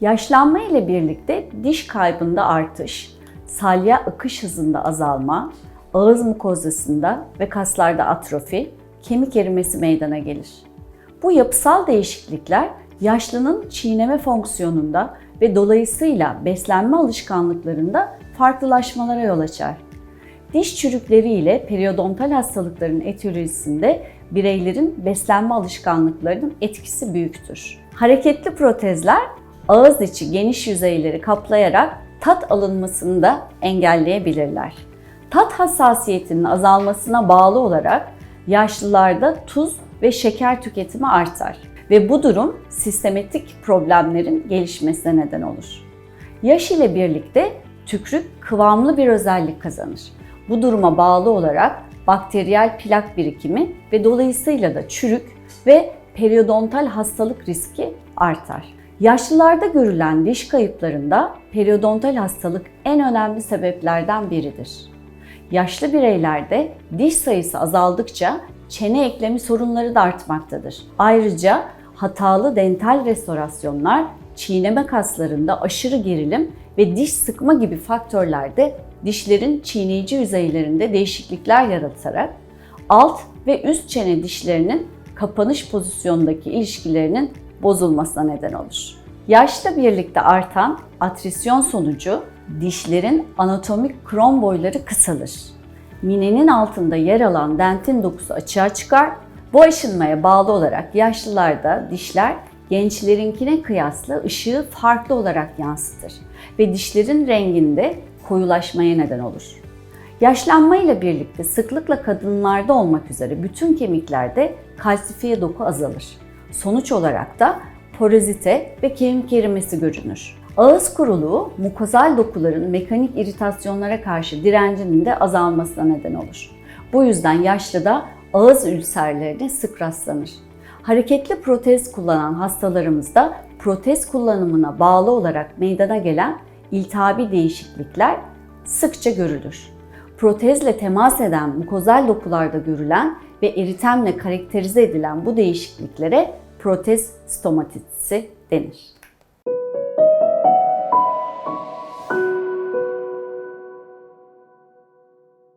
Yaşlanma ile birlikte diş kaybında artış, salya akış hızında azalma, ağız mukozasında ve kaslarda atrofi, kemik erimesi meydana gelir. Bu yapısal değişiklikler yaşlının çiğneme fonksiyonunda ve dolayısıyla beslenme alışkanlıklarında farklılaşmalara yol açar. Diş çürükleri ile periodontal hastalıkların etiyolojisinde bireylerin beslenme alışkanlıklarının etkisi büyüktür. Hareketli protezler ağız içi geniş yüzeyleri kaplayarak tat alınmasını da engelleyebilirler. Tat hassasiyetinin azalmasına bağlı olarak yaşlılarda tuz ve şeker tüketimi artar ve bu durum sistematik problemlerin gelişmesine neden olur. Yaş ile birlikte tükrük kıvamlı bir özellik kazanır. Bu duruma bağlı olarak bakteriyel plak birikimi ve dolayısıyla da çürük ve periodontal hastalık riski artar. Yaşlılarda görülen diş kayıplarında periodontal hastalık en önemli sebeplerden biridir. Yaşlı bireylerde diş sayısı azaldıkça çene eklemi sorunları da artmaktadır. Ayrıca hatalı dental restorasyonlar çiğneme kaslarında aşırı gerilim ve diş sıkma gibi faktörlerde dişlerin çiğneyici yüzeylerinde değişiklikler yaratarak alt ve üst çene dişlerinin kapanış pozisyondaki ilişkilerinin bozulmasına neden olur. Yaşla birlikte artan atrisyon sonucu dişlerin anatomik krom boyları kısalır. Minenin altında yer alan dentin dokusu açığa çıkar. Bu aşınmaya bağlı olarak yaşlılarda dişler gençlerinkine kıyasla ışığı farklı olarak yansıtır ve dişlerin renginde koyulaşmaya neden olur. Yaşlanma ile birlikte sıklıkla kadınlarda olmak üzere bütün kemiklerde kalsifiye doku azalır. Sonuç olarak da porozite ve kemik erimesi görünür. Ağız kuruluğu mukozal dokuların mekanik iritasyonlara karşı direncinin de azalmasına neden olur. Bu yüzden yaşlıda ağız ülserlerine sık rastlanır. Hareketli protez kullanan hastalarımızda protez kullanımına bağlı olarak meydana gelen iltihabi değişiklikler sıkça görülür. Protezle temas eden mukozal dokularda görülen ve eritemle karakterize edilen bu değişikliklere protez stomatitisi denir.